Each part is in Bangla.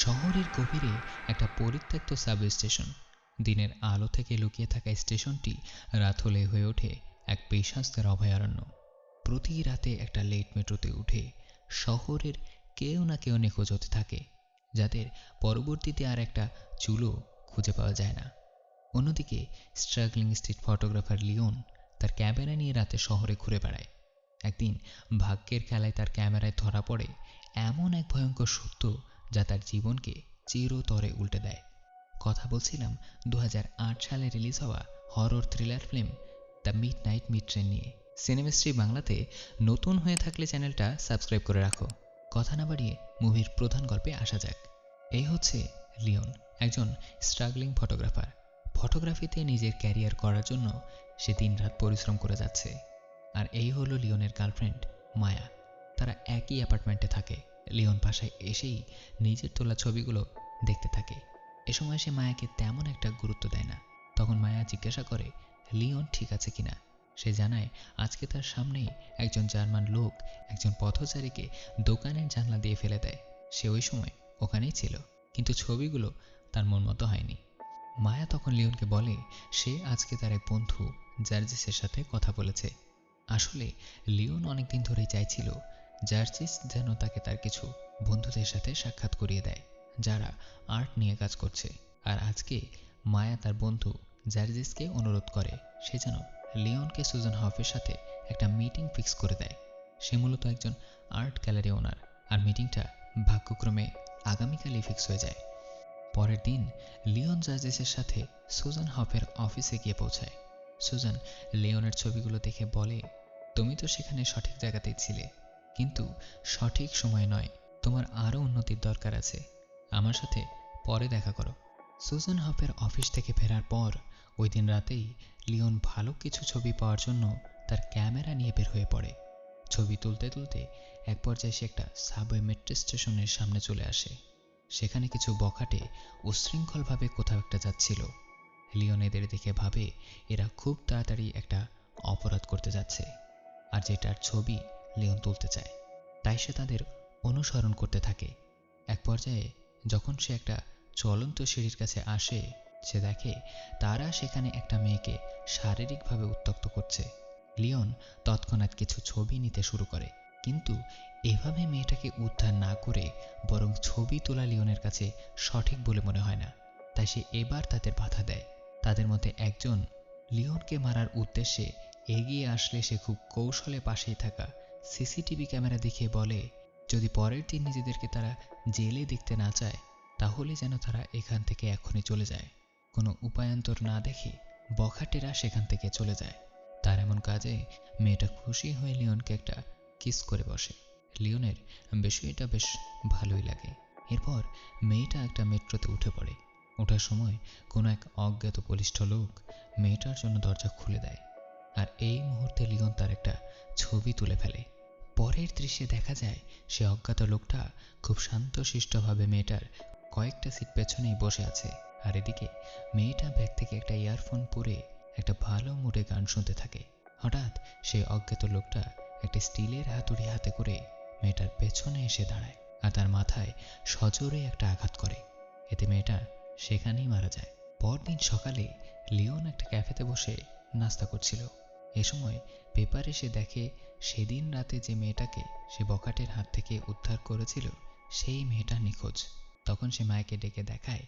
শহরের গভীরে একটা পরিত্যক্ত সাব স্টেশন দিনের আলো থেকে লুকিয়ে থাকা স্টেশনটি রাত হলে হয়ে ওঠে এক পেশাস্তের অভয়ারণ্য। প্রতি রাতে একটা লেট মেট্রোতে উঠে শহরের কেউ না কেউ নিখোঁজ হতে থাকে, যাদের পরবর্তীতে আর একটা চুলো খুঁজে পাওয়া যায় না। অন্যদিকে স্ট্রাগলিং স্ট্রিট ফটোগ্রাফার লিওন তার ক্যামেরা নিয়ে রাতে শহরে ঘুরে বেড়ায়। একদিন ভাগ্যের খেলায় তার ক্যামেরায় ধরা পড়ে এমন এক ভয়ঙ্কর সত্য যা তার জীবনকে চিরতরে উল্টে দেয়। কথা বলছিলাম দু হাজার আট সালে রিলিজ হওয়া horror thriller film the midnight meat train নিয়ে সিনেমাস্ট্রি বাংলাতে নতুন হয়ে থাকলে চ্যানেলটা সাবস্ক্রাইব করে রাখো। কথা না বাড়িয়ে মুভির প্রধান গল্পে আসা যাক। এই হচ্ছে লিওন, একজন স্ট্রাগলিং ফটোগ্রাফার। ফটোগ্রাফিতে নিজের ক্যারিয়ার করার জন্য সে দিনরাত পরিশ্রম করে যাচ্ছে। আর এই হলো লিওনের গার্লফ্রেন্ড মায়া। তারা একই অ্যাপার্টমেন্টে থাকে। লিওন বাসায় এসেই নিজের তোলা ছবিগুলো দেখতে থাকে। এ সময় সে মায়াকে তেমন একটা গুরুত্ব দেয় না। তখন মায়া জিজ্ঞাসা করে, লিওন ঠিক আছে কিনা? সে জানায়, আজকে তার সামনেই একজন জার্মান লোক একজন পথচারীকে দোকানের জানলা দিয়ে ফেলে দেয়। সে ওই সময় ওখানেই ছিল, কিন্তু ছবিগুলো তার মন মতো হয়নি। মায়া তখন লিওনকে বলে, সে আজকে তার এক বন্ধু জার্জিসের সাথে কথা বলেছে। আসলে লিওন অনেকদিন ধরেই চাইছিল জার্জিস যেন তাকে তার কিছু বন্ধুদের সাথে সাক্ষাৎ করিয়ে দেয়, যারা আর্ট নিয়ে কাজ করছে। আর আজকে মায়া তার বন্ধু জার্জিসকে অনুরোধ করে, সে যেন লিওনকে সুজন হফের সাথে একটা মিটিং ফিক্স করে দেয়। সে মূলত একজন আর্ট গ্যালারি ওনার, আর মিটিংটা ভাগ্যক্রমে আগামীকালই ফিক্স হয়ে যায়। পরের দিন লিওন জার্জিসের সাথে সুজান হফের অফিসে গিয়ে পৌঁছায়। সুজান লিওনের ছবিগুলো দেখে বলে, তুমি তো সেখানে সঠিক জায়গাতেই ছিলে। কিন্তু সঠিক সময় নয়। তোমার আরও উন্নতির দরকার আছে। আমার সাথে পরে দেখা করো। সুজান হফের অফিস থেকে ফেরার পর ওই দিন রাতেই লিওন ভালো কিছু ছবি পাওয়ার জন্য তার ক্যামেরা নিয়ে বের হয়ে পড়ে। ছবি তুলতে তুলতে এক পর্যায়ে সে একটা সাবওয়ে মেট্রো স্টেশনের সামনে চলে আসে। সেখানে কিছু বখাটে উশৃঙ্খলভাবে কোথাও একটা যাচ্ছিল। লিওন এদের দেখে ভাবে এরা খুব তাড়াতাড়ি একটা অপরাধ করতে যাচ্ছে। আর যেটার ছবি লিওন তুলতে চায়। তাই সে তাদের অনুসরণ করতে থাকে। এক পর্যায়ে যখন সে একটা চলন্ত সিঁড়ির কাছে আসে, সে দেখে তারা সেখানে একটা মেয়েকে শারীরিকভাবে উত্তক্ত করছে। লিওন তৎক্ষণাৎ কিছু ছবি নিতে শুরু করে। কিন্তু এভাবে মেয়েটাকে উদ্ধার না করে বরং ছবি তোলা লিওনের কাছে সঠিক বলে মনে হয় না। তাই সে এবার তাদের বাধা দেয়। তাদের মধ্যে একজন লিওনকে মারার উদ্দেশ্যে এগিয়ে আসলে সে খুব কৌশলে পাশেই থাকা সিসিটিভি ক্যামেরা দেখে বলে, যদি পরের দিন নিজেদেরকে তারা জেলে দেখতে না চায়, তাহলে যেন তারা এখান থেকে এখনই চলে যায়। কোনো উপায়ান্তর না দেখে বখাটেরা সেখান থেকে চলে যায়। তার এমন কাজে মেয়েটা খুশি হয়ে লিওনকে একটা কিস করে বসে। লিওনের বিষয়টা বেশ ভালোই লাগে। এরপর মেয়েটা একটা মেট্রোতে উঠে পড়ে। ওঠার সময় কোনো এক অজ্ঞাত বলিষ্ঠ লোক মেয়েটার জন্য দরজা খুলে দেয়। আর এই মুহূর্তে লিওন তার একটা ছবি তুলে ফেলে। পরের দৃশ্যে দেখা যায়, সে অজ্ঞাত লোকটা খুব শান্তশিষ্টভাবে মেয়েটার কয়েকটা সিট পেছনেই বসে আছে। আর এদিকে মেয়েটা ব্যাগ থেকে একটা ইয়ারফোন পরে একটা ভালো মুডে গান শুনতে থাকে। হঠাৎ সেই অজ্ঞাত লোকটা একটা স্টিলের হাতুড়ি হাতে করে মেয়েটার পেছনে এসে দাঁড়ায় আর তার মাথায় সজোরে একটা আঘাত করে। এতে মেয়েটা সেখানেই মারা যায়। পরদিন সকালে লিওন একটা ক্যাফেতে বসে নাস্তা করছিল। এ সময় পেপারে সে দেখে সেদিন রাতে যে মেয়েটাকে সে বকাটের হাত থেকে উদ্ধার করেছিল, সেই মেয়েটা নিখোঁজ। তখন সে মায়েকে ডেকে দেখায়,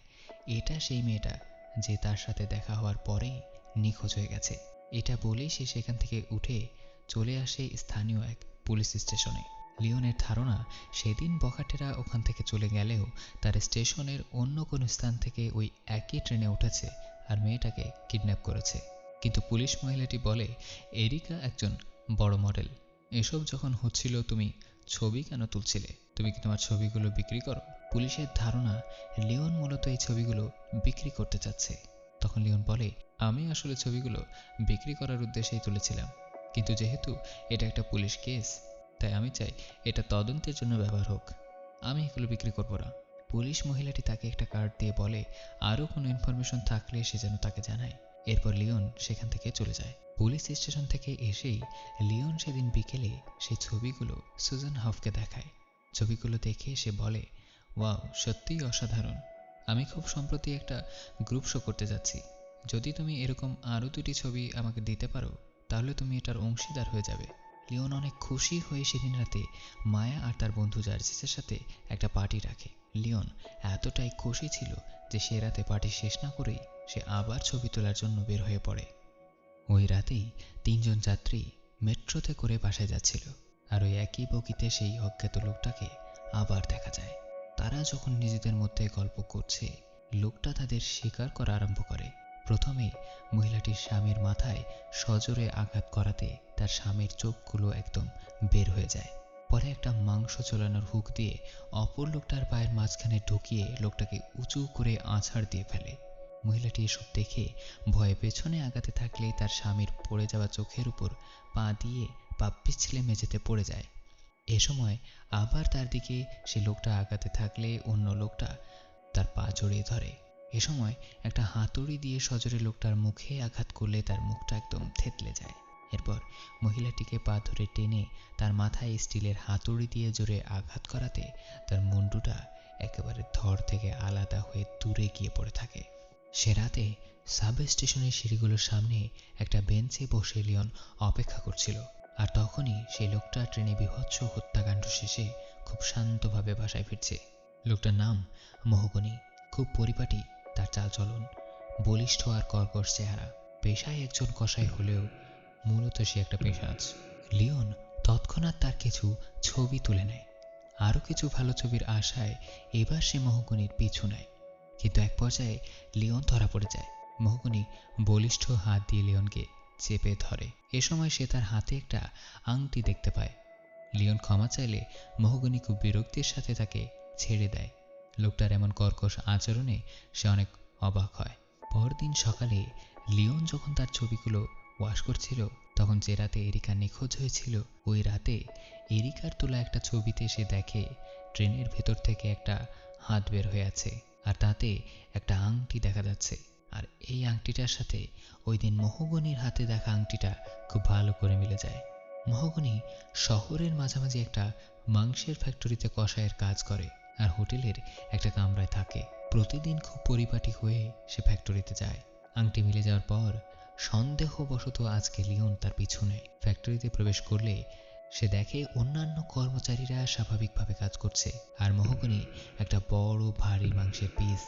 এটা সেই মেয়েটা যে তার সাথে দেখা হওয়ার পরেই নিখোঁজ হয়ে গেছে। এটা বলেই সে সেখান থেকে উঠে চলে আসে স্থানীয় এক পুলিশ স্টেশনে। লিওনের ধারণা, সেদিন বখাটেরা ওখান থেকে চলে গেলেও তার স্টেশনের অন্য কোনো স্থান থেকে ওই একই ট্রেনে উঠেছে আর মেয়েটাকে কিডন্যাপ করেছে। কিন্তু পুলিশ মহিলাটি বলে, এরিকা একজন বড় মডেল। এসব যখন হচ্ছিল, তুমি ছবি কেন তুলছিলে? তুমি কি তোমার ছবিগুলো বিক্রি করো? পুলিশের ধারণা, লিওন মূলত এই ছবিগুলো বিক্রি করতে চাচ্ছে। তখন লিওন বলে, আমি আসলে ছবিগুলো বিক্রি করার উদ্দেশ্যেই তুলেছিলাম। কিন্তু যেহেতু এটা একটা পুলিশ কেস, তাই আমি চাই এটা তদন্তের জন্য ব্যবহার হোক। আমি এগুলো বিক্রি করব না। পুলিশ মহিলাটি তাকে একটা কার্ড দিয়ে বলে, আরও কোনো ইনফরমেশন থাকলে সে যেন তাকে জানায়। এরপর লিওন সেখান থেকে চলে যায়। পুলিশ স্টেশন থেকে এসেই লিওন সেদিন বিকেলে সেই ছবিগুলো সুজান হফকে দেখায়। ছবিগুলো দেখে সে বলে, ওয়াও, সত্যিই অসাধারণ। আমি খুব সম্প্রতি একটা গ্রুপ শো করতে যাচ্ছি। যদি তুমি এরকম আরও দুটি ছবি আমাকে দিতে পারো, তাহলে তুমি এটার অংশীদার হয়ে যাবে। লিওন অনেক খুশি হয়ে সেদিন রাতে মায়া আর তার বন্ধু জার্জিসের সাথে একটা পার্টি রাখে। লিওন এতটাই খুশি ছিল যে সে রাতে পার্টি শেষ না করেই সে আবার ছবি তোলার জন্য বের হয়ে পড়ে। ওই রাতেই তিনজন যাত্রী মেট্রোতে করে বাসায় যাচ্ছিল আর ওই একই বগিতে সেই অজ্ঞাত লোকটাকে আবার দেখা যায়। তারা যখন নিজেদের মধ্যে গল্প করছে, লোকটা তাদের স্বীকার করা আরম্ভ করে। প্রথমে মহিলাটির স্বামীর মাথায় সজোরে আঘাত করাতে তার স্বামীর চোখগুলো একদম বের হয়ে যায়। পরে একটা মাংস চলানোর হুক দিয়ে অপর লোকটার পায়ের মাঝখানে ঢুকিয়ে লোকটাকে উঁচু করে আছাড় দিয়ে ফেলে। মহিলাটি এসব দেখে ভয়ে পেছনে আগাতে থাকলে তার স্বামীর পড়ে যাওয়া চোখের উপর পা দিয়ে পা পিছলে মেঝেতে পড়ে যায়। এ সময় আবার তার দিকে সে লোকটা আগাতে থাকলে অন্য লোকটা তার পা জড়িয়ে ধরে। এ সময় একটা হাতুড়ি দিয়ে সজোরে লোকটার মুখে আঘাত করলে তার মুখটা একদম থেতলে যায়। এরপর মহিলাটিকে পা ধরে টেনে তার মাথায় স্টিলের হাতুড়ি দিয়ে জোরে আঘাত করাতে তার মুন্ডুটা একেবারে ধর থেকে আলাদা হয়ে দূরে গিয়ে পড়ে থাকে। সে রাতে সাব স্টেশনের সিঁড়িগুলোর সামনে একটা বেঞ্চে বসে লিওন অপেক্ষা করছিল। আর তখনই সেই লোকটা ট্রেনে বিভৎস হত্যাকাণ্ড শেষে খুব শান্তভাবে বাসায় ফিরছে। লোকটার নাম মোহগনি। খুব পরিপাটি, তার চালচলন, বলিষ্ঠ আর কর্কশ চেহারা। পেশায় একজন কসাই হলেও মূলত সে একটা পেশাজ লিওন তৎক্ষণাৎ তার কিছু ছবি তুলে নেয়। আরও কিছু ভালো ছবির আশায় এবার সে মোহগনির পিছু নেয়। কিন্তু এক পর্যায়ে লিওন ধরা পড়ে যায়। মোহগনি বলিষ্ঠ হাত দিয়ে লিওনকে চেপে ধরে। এ সময় সে তার হাতে একটা আংটি দেখতে পায়। লিওন ক্ষমা চাইলে মোহগনি খুব বিরক্তির সাথে তাকে ছেড়ে দেয়। লোকটার এমন কর্কশ আচরণে সে অনেক অবাক হয়। পরদিন সকালে লিওন যখন তার ছবিগুলো ওয়াশ করছিল তখন যে রাতে এরিকা নিখোঁজ হয়েছিল, ওই রাতে এরিকার তোলা একটা ছবিতে সে দেখে ট্রেনের ভেতর থেকে একটা হাত বের হয়ে আছে আর তাতে একটা আংটি দেখা যাচ্ছে। আর এই আংটিটার সাথে ওই দিন মোহগনির হাতে দেখা আংটিটা খুব ভালো করে মিলে যায়। মোহগনি শহরের মাঝামাঝি একটা মাংসের ফ্যাক্টরিতে কষায়ের কাজ করে আর হোটেলের একটা কামরায় থাকে। প্রতিদিন খুব পরিপাটি হয়ে সে ফ্যাক্টরিতে যায়। আংটি মিলে যাওয়ার পর সন্দেহবশত আজকে লিওন তার পিছনে ফ্যাক্টরিতে প্রবেশ করলে সে দেখে অন্যান্য কর্মচারীরা স্বাভাবিকভাবে কাজ করছে। আর মোহগনি একটা বড়, ভারী মাংসের পিস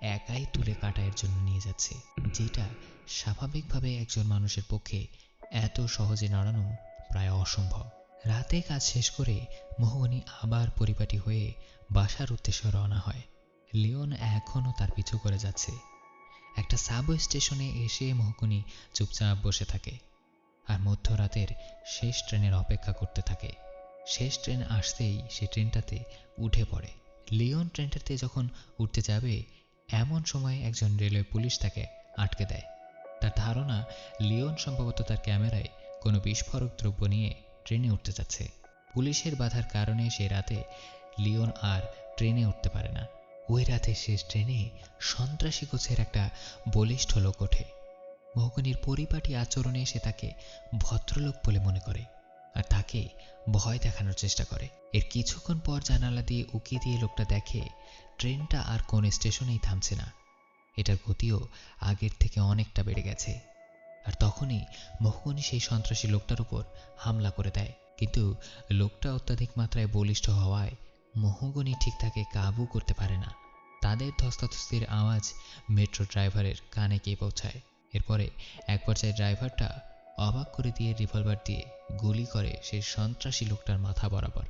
একাই তুলে কাটায়ের জন্য নিয়ে যাচ্ছে, যেটা স্বাভাবিকভাবে একজন মানুষের পক্ষে এত সহজে নাড়ানো প্রায় অসম্ভব। রাতে কাজ শেষ করে মোহগনি আবার পরিপাটি হয়ে বাসার উদ্দেশ্যে রওনা হয়। লিওন এখনও তার পিছু করে যাচ্ছে। একটা সাবওয়ে স্টেশনে এসে মোহকুনি চুপচাপ বসে থাকে আর মধ্যরাতের শেষ ট্রেনের অপেক্ষা করতে থাকে। শেষ ট্রেন আসতেই সে ট্রেনটাতে উঠে পড়ে। লিওন ট্রেনটাতে যখন উঠতে যাবে, এমন সময় একজন রেলওয়ে পুলিশ তাকে আটকে দেয়। তার ধারণা, লিওন সম্ভবত তার ক্যামেরায় কোনো বিস্ফোরক দ্রব্য নিয়ে ট্রেনে উঠতে যাচ্ছে। পুলিশের বাধার কারণে সে রাতে লিওন আর ট্রেনে উঠতে পারে না। ওই রাতে শেষ ট্রেনে সন্ত্রাসী গোছের একটা বলিষ্ঠ লোক ওঠে। মোহগনির পরিপাটি আচরণে সে তাকে ভদ্রলোক বলে মনে করে আর তাকে ভয় দেখানোর চেষ্টা করে। এর কিছুক্ষণ পর জানালা দিয়ে উকি দিয়ে লোকটা দেখে ট্রেনটা আর কোন স্টেশনেই থামছে না। এটার গতিও আগের থেকে অনেকটা বেড়ে গেছে। আর তখনই মোহগনি সেই সন্ত্রাসী লোকটার উপর হামলা করে দেয়। কিন্তু লোকটা অত্যাধিক মাত্রায় বলিষ্ঠ হওয়ায় মোহগনি ঠিক তাকে কাবু করতে পারে না। তাদের ধস্তাধস্তির আওয়াজ মেট্রো ড্রাইভারের কানে গিয়ে পৌঁছায়। এরপরে এক পর্যায়ে ড্রাইভারটা অবাক করে দিয়ে রিভলভার দিয়ে গুলি করে সেই সন্ত্রাসী লোকটার মাথা বরাবর।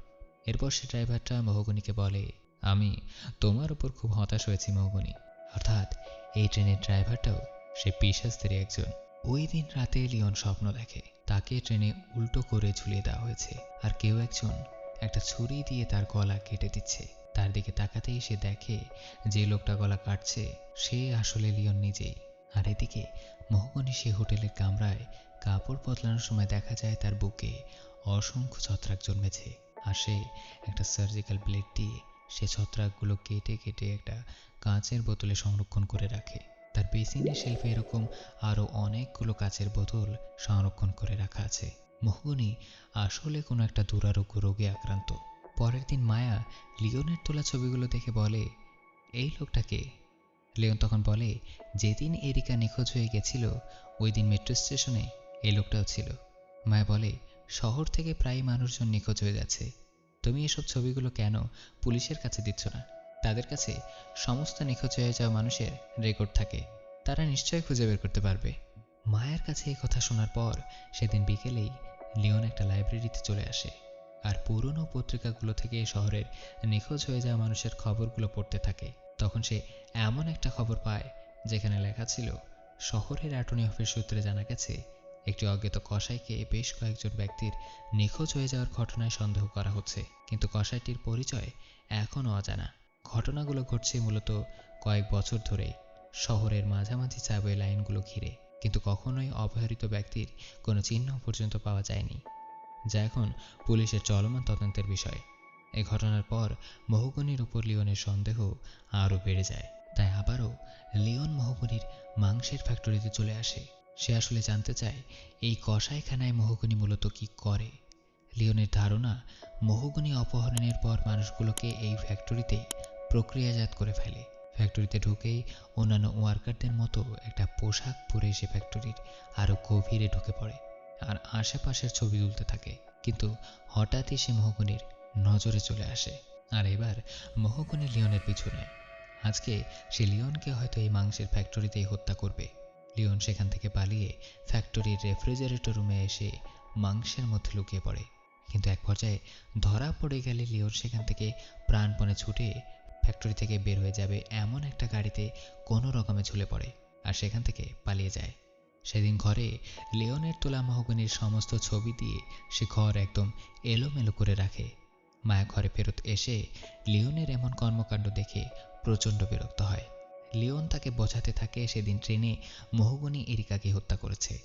এরপর সে ড্রাইভারটা মোহগনিকে বলে, আমি তোমার উপর খুব হতাশ হয়েছি মোহগনি। অর্থাৎ এই ট্রেনের ড্রাইভারটাও সে পিসাসদের একজন। ওই দিন রাতে লিওন স্বপ্ন দেখে, তাকে ট্রেনে উল্টো করে ঝুলিয়ে দেওয়া হয়েছে। আর কেউ একজন একটা ছুরি দিয়ে তার গলা কেটে দিচ্ছে। তার দিকে তাকাতেই সে দেখে যে লোকটা গলা কাটছে, সে আসলে লিওন নিজেই। আর এদিকে মোহগনি সে হোটেলের কামরায় কাপড় বদলানোর সময় দেখা যায় তার বুকে অসংখ্য ছত্রাক জন্মেছে। আর সে একটা সার্জিক্যাল ব্লেড দিয়ে সে ছত্রাকগুলো কেটে কেটে একটা কাঁচের বোতলে সংরক্ষণ করে রাখে। তার বেসিনের শেলফে এরকম আরও অনেকগুলো কাঁচের বোতল সংরক্ষণ করে রাখা আছে। মোহগনি আসলে কোনো একটা দুরারোগ্য রোগে আক্রান্ত। পরের দিন মায়া লিওনের তোলা ছবিগুলো দেখে বলে, এই লোকটাকে? লিওন তখন বলে, যেদিন এরিকা নিখোঁজ হয়ে গেছিল ওই দিন মেট্রো স্টেশনে এই লোকটাও ছিল। মায়া বলে, শহর থেকে প্রায় মানুষজন নিখোঁজ হয়ে যাচ্ছে। তুমি এসব ছবিগুলো কেন পুলিশের কাছে দিচ্ছ না? তাদের কাছে সমস্ত নিখোঁজ হয়ে যাওয়া মানুষের রেকর্ড থাকে। তারা নিশ্চয়ই খুঁজে বের করতে পারবে। মায়ের কাছে এই কথা শোনার পর সেদিন বিকেলেই লিওন একটা লাইব্রেরিতে চলে আসে। আর পুরনো পত্রিকাগুলো থেকে শহরের নিখোঁজ হয়ে যাওয়া মানুষের খবরগুলো পড়তে থাকে। তখন সে এমন একটা খবর পায়, যেখানে লেখা ছিল, শহরের অ্যাটর্নি অফিস সূত্রে জানা গেছে, একটি অজ্ঞাত কসাইকে বেশ কয়েকজন ব্যক্তির নিখোঁজ হয়ে যাওয়ার ঘটনায় সন্দেহ করা হচ্ছে। কিন্তু কসাইটির পরিচয় এখনও অজানা। ঘটনাগুলো ঘটছে মূলত কয়েক বছর ধরে, শহরের মাঝামাঝি সাবওয়ে লাইনগুলো ঘিরে। কিন্তু কখনোই অপহৃত ব্যক্তির কোনো চিহ্ন পর্যন্ত পাওয়া যায়নি। যা এখন পুলিশের চলমান তদন্তের বিষয়। এই ঘটনার পর মহুগনির উপর লিওনের সন্দেহ আরও বেড়ে যায়। তাই আবারও লিওন মহুগনির মাংসের ফ্যাক্টরিতে চলে আসে। সে আসলে জানতে চায়, এই কষাইখানায় মহুগনি মূলত কি করে? লিওনের ধারণা মহুগনি অপহরণের পর মানুষগুলোকে এই ফ্যাক্টরিতেই প্রক্রিয়াজাত করে ফেলে। ফ্যাক্টরিতে ঢুকেই অন্যান্য ওয়ার্কারদের মতো একটা পোশাক পরে সে ফ্যাক্টরির আরও গভীরে ঢুকে পড়ে। আর আশেপাশের ছবি তুলতে থাকে। কিন্তু হঠাৎই সে মহকুনির নজরে চলে আসে। আর এবার মহকুনি লিওনের পিছু নেয় আজকে সে লিওনকে হয়তো এই মাংসের ফ্যাক্টরিতেই হত্যা করবে। লিওন সেখান থেকে পালিয়ে ফ্যাক্টরির রেফ্রিজারেটর রুমে এসে মাংসের মধ্যে লুকিয়ে পড়ে। কিন্তু এক পর্যায়ে ধরা পড়ে গেলে লিওন সেখান থেকে প্রাণপণে ছুটে ফ্যাক্টরি থেকে বের হয়ে যাবে এমন একটা গাড়িতে কোনো রকমে ঝুলে পড়ে। আর সেখান থেকে পালিয়ে যায়। সেদিন ঘরে লিওনের তোলা মহগনির সমস্ত ছবি দিয়ে সে ঘর একদম এলোমেলো করে রাখে। মায়া ঘরে ফেরত এসে লিওনের এমন কর্মকাণ্ড দেখে প্রচণ্ড বিরক্ত হয়। লিওন তাকে বোঝাতে থাকে সেদিন ট্রেনে মহুগনি এরিকাকে হত্যা করেছে।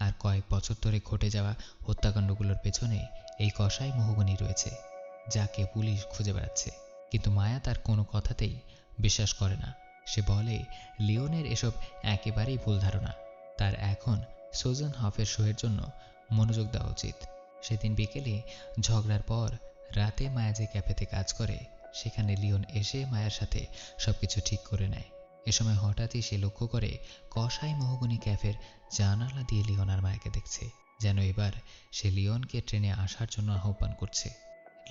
আর কয়েক বছর ধরে ঘটে যাওয়া হত্যাকাণ্ডগুলোর পেছনে এই কষাই মহুগনি রয়েছে, যাকে পুলিশ খুঁজে বেড়াচ্ছে। কিন্তু মায়া তার কোনো কথাতেই বিশ্বাস করে না। সে বলে, লিওনের এসব একেবারেই ভুল ধারণা। তার এখন সোজন হফের শোয়ের জন্য মনোযোগ দেওয়া উচিত। সেদিন বিকেলে ঝগড়ার পর রাতে মায়া যে ক্যাফেতে কাজ করে, সেখানে লিওন এসে মায়ের সাথে সবকিছু ঠিক করে নেয়। এ সময় হঠাৎই সে লক্ষ্য করে কষাই মহগুনি ক্যাফের জানালা দিয়ে লিওন আর মায়াকে দেখছে, যেন এবার সে লিওনকে ট্রেনে আসার জন্য আহ্বান করছে।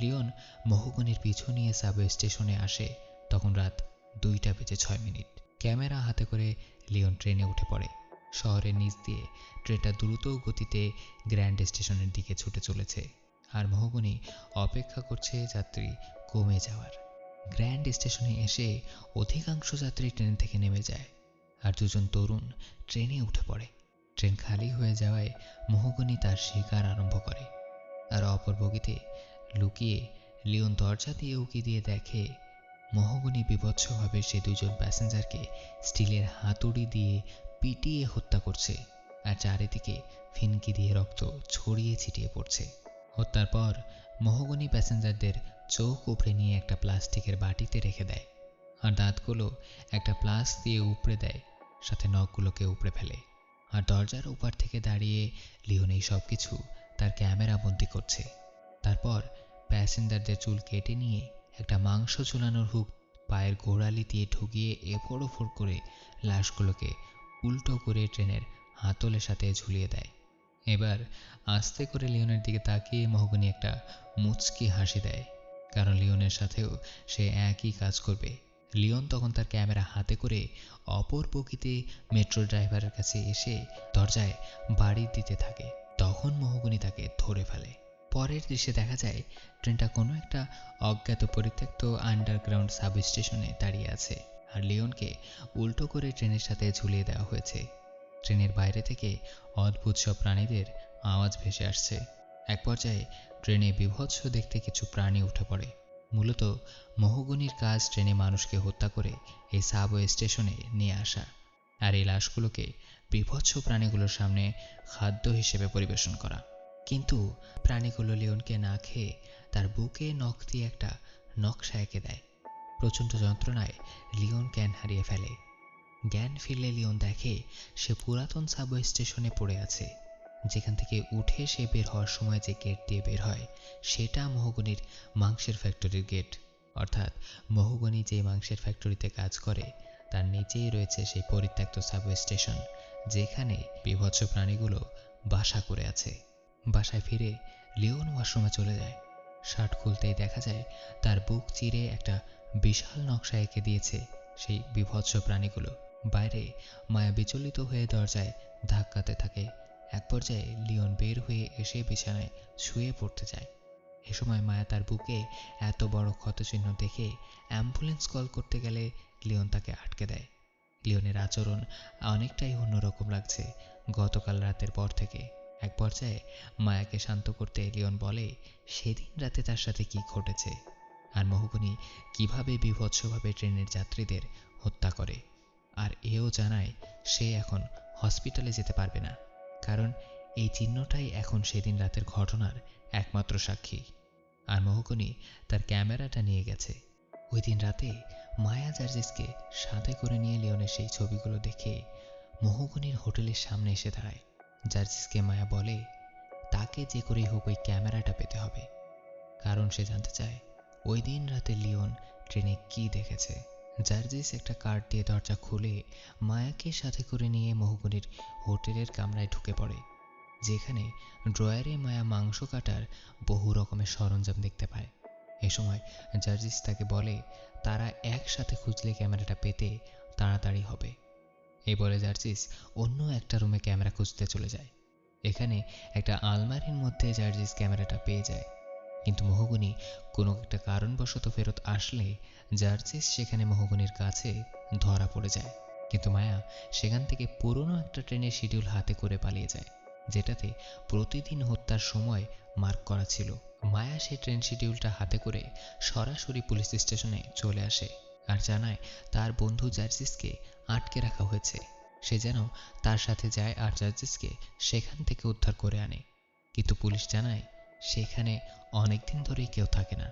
লিওন মহুগনির পিছু নিয়ে সাবওয়ে স্টেশনে আসে, তখন রাত দুইটা বেজে ছয় মিনিট। ক্যামেরা হাতে করে লিওন ট্রেনে উঠে পড়ে। শহরের নিচ দিয়ে ট্রেনটা দ্রুত গতিতে গ্র্যান্ড স্টেশনের দিকে ছুটে চলেছে আর মহুগনি অপেক্ষা করছে যাত্রী কমে যাওয়ার। গ্র্যান্ড স্টেশনে এসে অধিকাংশ যাত্রী ট্রেন থেকে নেমে যায় আর দুজন তরুণ ট্রেনে উঠে পড়ে। ট্রেন খালি হয়ে যাওয়ায় মহুগনি তার শিকার আরম্ভ করে আর অপর বগিতে লুকিয়ে লিওন দরজা দিয়ে উকি দিয়ে দেখে মহগনি বিভৎসভাবে সে দুজন প্যাসেঞ্জারকে স্টিলের হাতুড়ি দিয়ে পিটিয়ে হত্যা করছে আর চারিদিকে ফিনকি দিয়ে রক্ত ছড়িয়ে ছিটিয়ে পড়ছে। হত্যার পর মহগনি প্যাসেঞ্জারদের চোখ উপড়ে নিয়ে একটা প্লাস্টিকের বাটিতে রেখে দেয় আর দাঁতগুলো একটা প্লাস দিয়ে উপড়ে দেয়, সাথে নখগুলোকে উপড়ে ফেলে। আর দরজার উপর থেকে দাঁড়িয়ে লিওন এই সব কিছু তার ক্যামেরা বন্দি করছে। তারপর প্যাসেঞ্জারদের চুল কেটে নিয়ে একটা মাংস ঝুলানোর হুক পায়ের গোড়ালি দিয়ে ঢুকিয়ে এফোড় ওফোড় করে লাশগুলোকে উল্টো করে ট্রেনের হাতলের সাথে ঝুলিয়ে দেয়। এবার আস্তে করে লিওনের দিকে তাকিয়ে মহগনি একটা মুচকি হাসি দেয়। কারণ লিওনের সাথেও সে একই কাজ করবে। লিওন তখন তার ক্যামেরা হাতে করে অপর বগিতে মেট্রো ড্রাইভারের কাছে এসে দরজায় বাড়ি দিতে থাকে। তখন মোহগুনি তাকে ধরে ফেলে। পরের দৃশ্যে দেখা যায়, ট্রেনটা কোনো একটা অজ্ঞাত পরিত্যক্ত আন্ডারগ্রাউন্ড সাব স্টেশনে দাঁড়িয়ে আছে। আর লিওনকে উল্টো করে ট্রেনের সাথে ঝুলিয়ে দেওয়া হয়েছে। ট্রেনের বাইরে থেকে অদ্ভুত সব প্রাণীদের আওয়াজ ভেসে আসছে। এক পর্যায়ে ট্রেনে বিভৎস দেখতে কিছু প্রাণী উঠে পড়ে। মূলত মহুগুনির কাজ ট্রেনে মানুষকে হত্যা করে এই সাবওয়ে স্টেশনে নিয়ে আসা। আর এই লাশগুলোকে বিভৎস প্রাণীগুলোর সামনে খাদ্য হিসেবে পরিবেশন করা। কিন্তু প্রাণীগুলো লিওনকে না খেয়ে তার বুকে নখ দিয়ে একটা নকশা এঁকে দেয়। প্রচণ্ড যন্ত্রণায় লিওন জ্ঞান হারিয়ে ফেলে। জ্ঞান ফিরলে লিওন দেখে সে পুরাতন সাবওয়ে স্টেশনে পড়ে আছে। যেখান থেকে উঠে সে বের হওয়ার সময় যে গেট দিয়ে বের হয়, সেটা মহগনির মাংসের ফ্যাক্টরির গেট। অর্থাৎ মহুগনি যে মাংসের ফ্যাক্টরিতে কাজ করে, তার নিচেই রয়েছে সেই পরিত্যক্ত সাবওয়ে স্টেশন, যেখানে বিভৎস প্রাণীগুলো বাসা করে আছে। বাসায় ফিরে লিওন ওয়াশরুমে চলে যায়। শার্ট খুলতেই দেখা যায় তার বুক চিরে একটা বিশাল নকশা এঁকে দিয়েছে সেই বিভৎস প্রাণীগুলো। বাইরে মায়া বিচলিত হয়ে দরজায় ধাক্কাতে থাকে। এক পর্যায়ে লিওন বের হয়ে এসে বিছানায় শুয়ে পড়তে যায় এ সময় মায়া তার বুকে এত বড় ক্ষতচিহ্ন দেখে অ্যাম্বুলেন্স কল করতে গেলে লিওন তাকে আটকে দেয়। লিওনের আচরণ অনেকটাই অন্যরকম লাগছে গতকাল রাতের পর থেকে। এক পর্যায়ে মায়াকে শান্ত করতে লিওন বলে, সেদিন রাতে তার সাথে কি ঘটেছে? আর মহুগুনি কীভাবে বিভৎসভাবে ট্রেনের যাত্রীদের হত্যা করে? আর এও জানায়, সে এখন হসপিটালে যেতে পারবে না। কারণ এই চিহ্নটাই এখন সেদিন রাতের ঘটনার একমাত্র সাক্ষী। আর মহুকনি তার ক্যামেরাটা নিয়ে গেছে। ওই দিন রাতে মায়া জার্জিসকে সাথে করে নিয়ে লিওনের সেই ছবিগুলো দেখে মহুকনির হোটেলের সামনে এসে দাঁড়ায়। জার্জিসকে মায়া বলে, তাকে যে করেই হোক ওই ক্যামেরাটা পেতে হবে। কারণ সে জানতে চায় ওই দিন রাতে লিওন ট্রেনে কি দেখেছে? জার্জিস একটা কার্ড দিয়ে দরজা খুলে মায়াকে সাথে করে নিয়ে মহুগুনির হোটেলের কামরায় ঢুকে পড়ে, যেখানে ড্রয়ারে মায়া মাংস কাটার বহু রকমের সরঞ্জাম দেখতে পায়। এ সময় জার্জিস তাকে বলে, তারা একসাথে খুঁজলে ক্যামেরাটা পেতে তাড়াতাড়ি হবে। এই বলে জার্জিস অন্য একটা রুমে ক্যামেরা খুঁজতে চলে যায়। এখানে একটা আলমারির মধ্যে জার্জিস ক্যামেরাটা পেয়ে যায়। কিন্তু মহগুনি কোনো একটা কারণবশত ফেরত আসলে জার্জিস সেখানে মহগুনির কাছে ধরা পড়ে যায়। কিন্তু মায়া সেখান থেকে পুরনো একটা ট্রেনের শিডিউল হাতে করে পালিয়ে যায়, যেটাতে প্রতিদিন হত্যার সময় মার্ক করা ছিল। মায়া সেই ট্রেন শিডিউলটা হাতে করে সরাসরি পুলিশ স্টেশনে চলে আসে আর জানায় তার বন্ধু জার্জিসকে আটকে রাখা হয়েছে। সে যেন তার সাথে যায় আর জার্জিসকে সেখান থেকে উদ্ধার করে আনে। কিন্তু পুলিশ জানায় সেখানে অনেক দিন ধরেই কেউ থাকে না।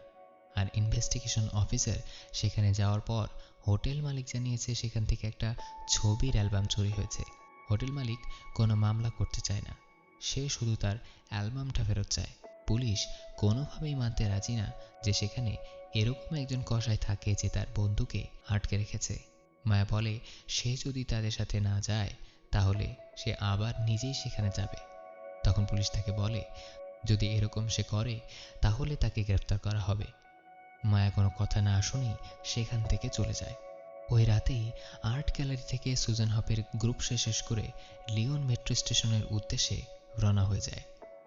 আর ইনভেস্টিগেশন অফিসার সেখানে যাওয়ার পর হোটেল মালিক জানিয়েছে সেখান থেকে একটা ছবির অ্যালবাম চুরি হয়েছে। হোটেল মালিক কোনো মামলা করতে চায় না। সে শুধু তার অ্যালবামটা ফেরত চায়। পুলিশ কোনোভাবেই মানতে রাজি না যে সেখানে এরকম একজন কষাই থাকে যে তার বন্ধুকে আটকে রেখেছে। মায়া বলে, সে যদি তাদের সাথে না যায়, তাহলে সে আবার নিজেই সেখানে যাবে। তখন পুলিশ তাকে বলে যদি এরকম সে করে, তাহলে তাকে গ্রেপ্তার করা হবে। মায়া কোনো কথা না শুনি সেখান থেকে চলে যায়। ওই রাতেই আর্ট গ্যালারি থেকে সুজান হপের গ্রুপ শেষ করে লিওন মেট্রো স্টেশনের উদ্দেশ্যে রওনা হয়ে যায়।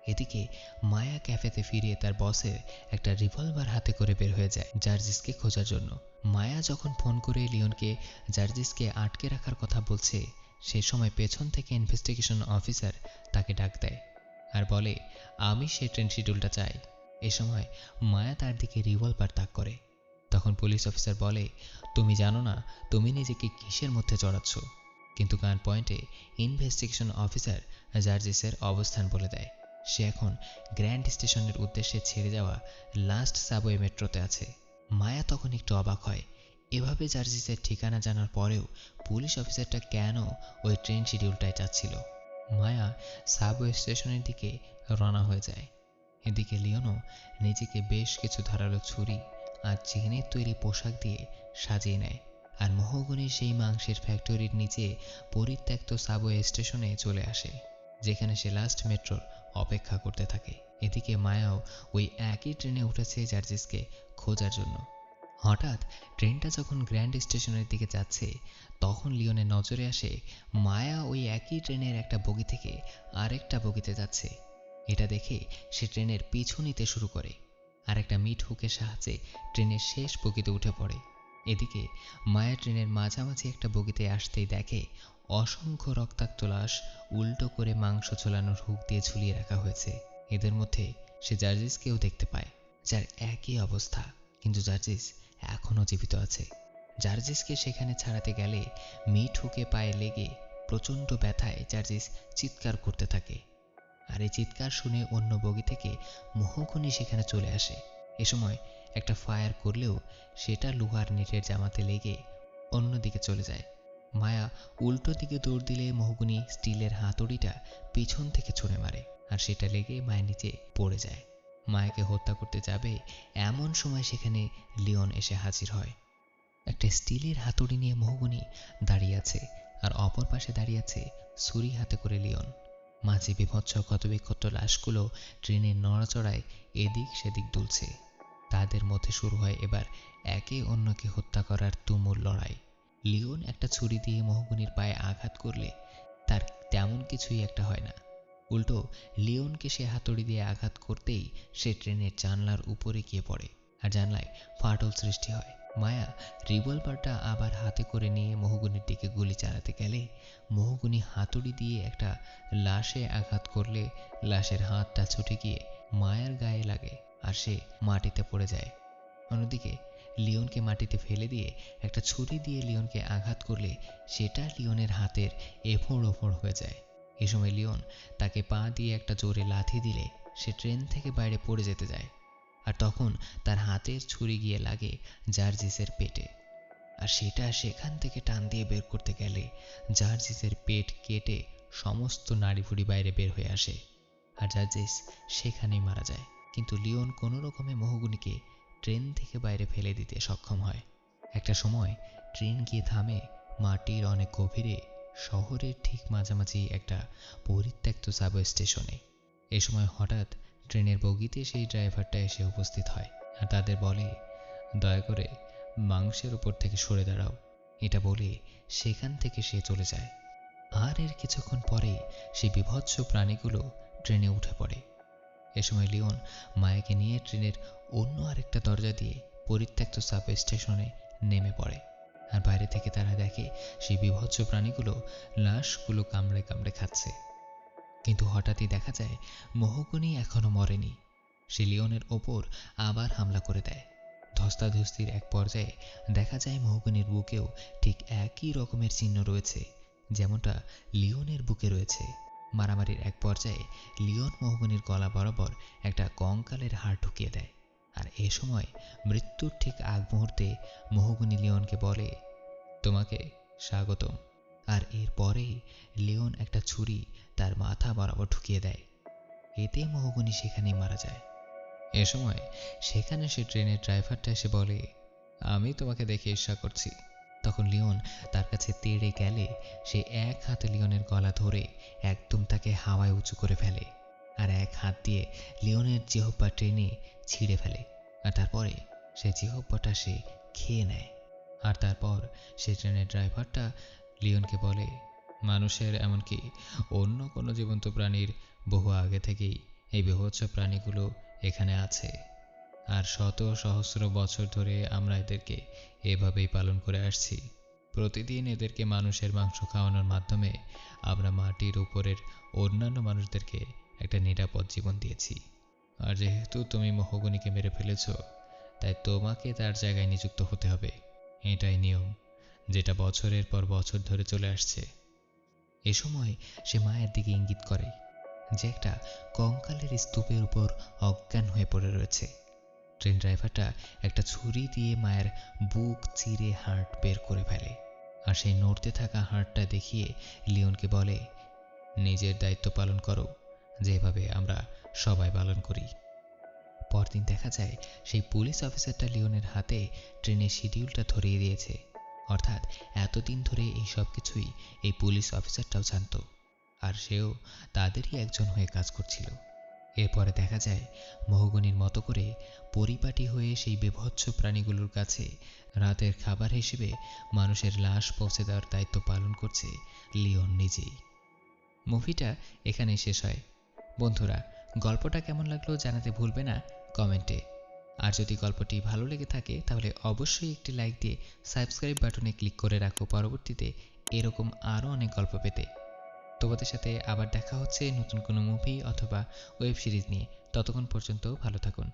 এদিকে মায়া ক্যাফেতে ফিরিয়ে তার বসের একটা রিভলভার হাতে করে বের হয়ে যায় জার্জিসকে খোঁজার জন্য। মায়া যখন ফোন করে লিওনকে জার্জিসকে আটকে রাখার কথা বলছে, সে সময় পেছন থেকে ইনভেস্টিগেশন অফিসার তাকে ডাক দেয়। আর বলে, আমি সে ট্রেন শিডিউলটা চাই। এ সময় মায়া তার দিকে রিভলভার তাক করে। তখন পুলিশ অফিসার বলে, তুমি জানো না, তুমি নিজেকে কিসের মধ্যে চড়াচ্ছ কিন্তু গান পয়েন্টে ইনভেস্টিগেশন অফিসার জার্জিসের অবস্থান বলে দেয়। সে এখন গ্র্যান্ড স্টেশনের উদ্দেশ্যে ছেড়ে যাওয়া লাস্ট সাবওয়ে মেট্রোতে আছে। মায়া তখন একটু অবাক হয়। এভাবে জার্জিসের ঠিকানা জানার পরেও পুলিশ অফিসারটা কেন ওই ট্রেন শিডিউলটায় চাচ্ছিল মায়া সাবওয়ে স্টেশনের দিকে রওনা হয়ে যায়। এদিকে লিওনও নিজেকে বেশ কিছু ধারালো ছুরি আর চেনের তৈরি পোশাক দিয়ে সাজিয়ে নেয় আর মহগনির সেই মাংসের ফ্যাক্টরির নিচে পরিত্যক্ত সাবওয়ে স্টেশনে চলে আসে, যেখানে সে লাস্ট মেট্রোর অপেক্ষা করতে থাকে। এদিকে মায়াও ওই একই ট্রেনে উঠেছে জার্জিসকে খোঁজার জন্য। হঠাৎ ট্রেনটা যখন গ্র্যান্ড স্টেশনের দিকে যাচ্ছে, তখন লিওনের নজরে আসে মায়া ওই একই ট্রেনের একটা বগি থেকে আরেকটা বগিতে যাচ্ছে। এটা দেখে সে ট্রেনের পিছু নিতে শুরু করে আর একটা মিট হুকের সাহায্যে ট্রেনের শেষ বগিতে উঠে পড়ে। এদিকে মায়া ট্রেনের মাঝামাঝি একটা বগিতে আসতেই দেখে অসংখ্য রক্তাক্ত লাশ উল্টো করে মাংস ছোলানোর হুক দিয়ে ঝুলিয়ে রাখা হয়েছে। এদের মধ্যে সে জার্জিসকেও দেখতে পায়, যার একই অবস্থা। কিন্তু জার্জিস এখনও জীবিত আছে। জার্জিসকে সেখানে ছাড়াতে গেলে মিট হুকে পায়ে লেগে প্রচণ্ড ব্যথায় জার্জিস চিৎকার করতে থাকে। আর এই চিৎকার শুনে অন্য বগি থেকে মোহকুনি সেখানে চলে আসে। এ সময় একটা ফায়ার করলেও সেটা লোহার নেটের জামাতে লেগে অন্যদিকে চলে যায়। মায়া উল্টো দিকে দৌড় দিলে মহুগুনি স্টিলের হাতুড়িটা পিছন থেকে ছুঁড়ে মারে, আর সেটা লেগে মায়ের নিচে পড়ে যায়। মায়াকে হত্যা করতে যাবে, এমন সময় সেখানে লিওন এসে হাজির হয়। একটা স্টিলের হাতুড়ি নিয়ে মহুগুনি দাঁড়িয়ে আছে আর অপর পাশে দাঁড়িয়ে আছে ছুরি হাতে করে লিওন। মাঝে বিভৎস ক্ষতবিক্ষত লাশগুলো ট্রেনের নড়াচড়ায় এদিক সেদিক দুলছে। তাদের মধ্যে শুরু হয় এবার একে অন্যকে হত্যা করার তুমুল লড়াই। লিওন একটা ছুরি দিয়ে মহগুনির পায়ে আঘাত করলে তার তেমন কিছুই একটা হয় না। উল্টো লিওনকে সে হাতুড়ি দিয়ে আঘাত করতেই সে ট্রেনের জানলার উপরে গিয়ে পড়ে আর জানলায় ফাটল সৃষ্টি হয়। মায়া রিভলভারটা আবার হাতে করে নিয়ে মহুগুনির দিকে গুলি চালাতে গেলে মহুগুনি হাতুড়ি দিয়ে একটা লাশে আঘাত করলে লাশের হাতটা ছুটে গিয়ে মায়ার গায়ে লাগে আর সে মাটিতে পড়ে যায়। অন্যদিকে লিওনকে মাটিতে ফেলে দিয়ে একটা ছুরি দিয়ে লিওনকে আঘাত করলে সেটা লিওনের হাতের এফোড় ওফোড় হয়ে যায়। এ সময় লিওন তাকে পা দিয়ে একটা জোরে লাথি দিলে সে ট্রেন থেকে বাইরে পড়ে যেতে যায়। আর তখন তার হাতের ছুরি গিয়ে লাগে জার্জিসের পেটে। আর সেটা সেখান থেকে টান দিয়ে বের করতে গেলে জার্জিসের পেট কেটে সমস্ত নাড়িভুড়ি বাইরে বের হয়ে আসে আর জার্জিস সেখানেই মারা যায়। কিন্তু লিওন কোনো রকমে মহুগুনিকে ট্রেন থেকে বাইরে ফেলে দিতে সক্ষম হয়। একটা সময় ট্রেন গিয়ে থামে মাটির অনেক গভীরে শহরের ঠিক মাঝামাঝি একটা পরিত্যক্ত সাবওয়ে স্টেশনে এ সময় হঠাৎ ট্রেনের বগিতে সেই ড্রাইভারটা এসে উপস্থিত হয় আর তাদের বলে, দয়া করে মাংসের উপর থেকে সরে দাঁড়াও। এটা বলে সেখান থেকে সে চলে যায়। আর এর কিছুক্ষণ পরেই সেই বিভৎস প্রাণীগুলো ট্রেনে উঠে পড়ে। এ সময় লিওন মায়াকে নিয়ে ট্রেনের অন্য আরেকটা দরজা দিয়ে পরিত্যক্ত সাবওয়ে স্টেশনে নেমে পড়ে। আর বাইরে থেকে তারা দেখে সেই বিভৎস প্রাণীগুলো লাশগুলো কামড়ে কামড়ে খাচ্ছে। কিন্তু হঠাৎই দেখা যায় মোহগুনি এখনও মরেনি। সে লিওনের ওপর আবার হামলা করে দেয়। ধস্তাধস্তির এক পর্যায়ে দেখা যায় মোহগুনির বুকেও ঠিক একই রকমের চিহ্ন রয়েছে, যেমনটা লিওনের বুকে রয়েছে। মারামারির এক পর্যায়ে লিওন মোহগুনির গলা বরাবর একটা কঙ্কালের হাড় ঢুকিয়ে দেয়। এ সময় মৃত্যুর ঠিক আগ মুহূর্তে মোহগুনি লিওনকে বলে, তোমাকে স্বাগতম। আর এর পরেই লিওন একটা ছুরি তার মাথা বরাবর ঢুকিয়ে দেয়। এতে মোহগুনি সেখানেই মারা যায়। এ সময় সেখানে সে ট্রেনের ড্রাইভারটা এসে বলে, আমি তোমাকে দেখে ঈর্ষা করছি। তখন লিওন তার কাছে তেড়ে গেলে সে এক হাতে লিওনের গলা ধরে একদম তাকে হাওয়ায় উঁচু করে ফেলে। আর এক হাত দিয়ে লিওনের জিহব্বা টেনে ছিঁড়ে ফেলে। আর তারপরে সে জিহব্বাটা সে খেয়ে নেয়। আর তারপর সে ট্রেনের ড্রাইভারটা লিওনকে বলে, মানুষের এমনকি অন্য কোনো জীবন্ত প্রাণীর বহু আগে থেকেই এই বিভৎস প্রাণীগুলো এখানে আছে। আর শত সহস্র বছর ধরে আমরা এদেরকে এভাবেই পালন করে আসছি। প্রতিদিন এদেরকে মানুষের মাংস খাওয়ানোর মাধ্যমে আমরা মাটির উপরের অন্যান্য মানুষদেরকে একটা নিরাপদ জীবন দিয়েছি। আর যেহেতু তুমি মহগনিকে মেরে ফেলেছ, তাই তোমাকে তার জায়গায় নিযুক্ত হতে হবে। এটাই নিয়ম, যেটা বছরের পর বছর ধরে চলে আসছে। এ সময় সে মায়ের দিকে ইঙ্গিত করে, যে একটা কঙ্কালের স্তূপের উপর অজ্ঞান হয়ে পড়ে রয়েছে। ট্রেন ড্রাইভারটা একটা ছুরি দিয়ে মায়ের বুক চিরে হার্ট বের করে ফেলে, আর সেই নড়তে থাকা হার্টটা দেখিয়ে লিওনকে বলে, নিজের দায়িত্ব পালন করো, যেভাবে আমরা সবাই পালন করি। পরদিন দেখা যায়, সেই পুলিশ অফিসারটা লিওনের হাতে ট্রেনের শিডিউলটা ধরিয়ে দিয়েছে। অর্থাৎ এতদিন ধরে এই সব কিছুই এই পুলিশ অফিসারটাও জানত। আর সেও তাদেরই একজন হয়ে কাজ করছিল। এরপরে দেখা যায়, মহগনির মতো করে পরিপাটি হয়ে সেই বিভৎস প্রাণীগুলোর কাছে রাতের খাবার হিসেবে মানুষের লাশ পৌঁছে দেওয়ার দায়িত্ব পালন করছে লিওন নিজেই। মুভিটা এখানেই শেষ হয়। বন্ধুরা গল্পটা কেমন লাগল জানাতে ভুলবে না কমেন্টে। আর যদি গল্পটি ভালো লেগে থাকে, তাহলে অবশ্যই একটি লাইক দিয়ে সাবস্ক্রাইব বাটনে ক্লিক করে রাখো পরবর্তীতে এরকম আরও অনেক গল্প পেতে। তোমাদের সাথে আবার দেখা হচ্ছে নতুন কোনো মুভি অথবা ওয়েব সিরিজ নিয়ে। ততক্ষণ পর্যন্ত ভালো থাকুন।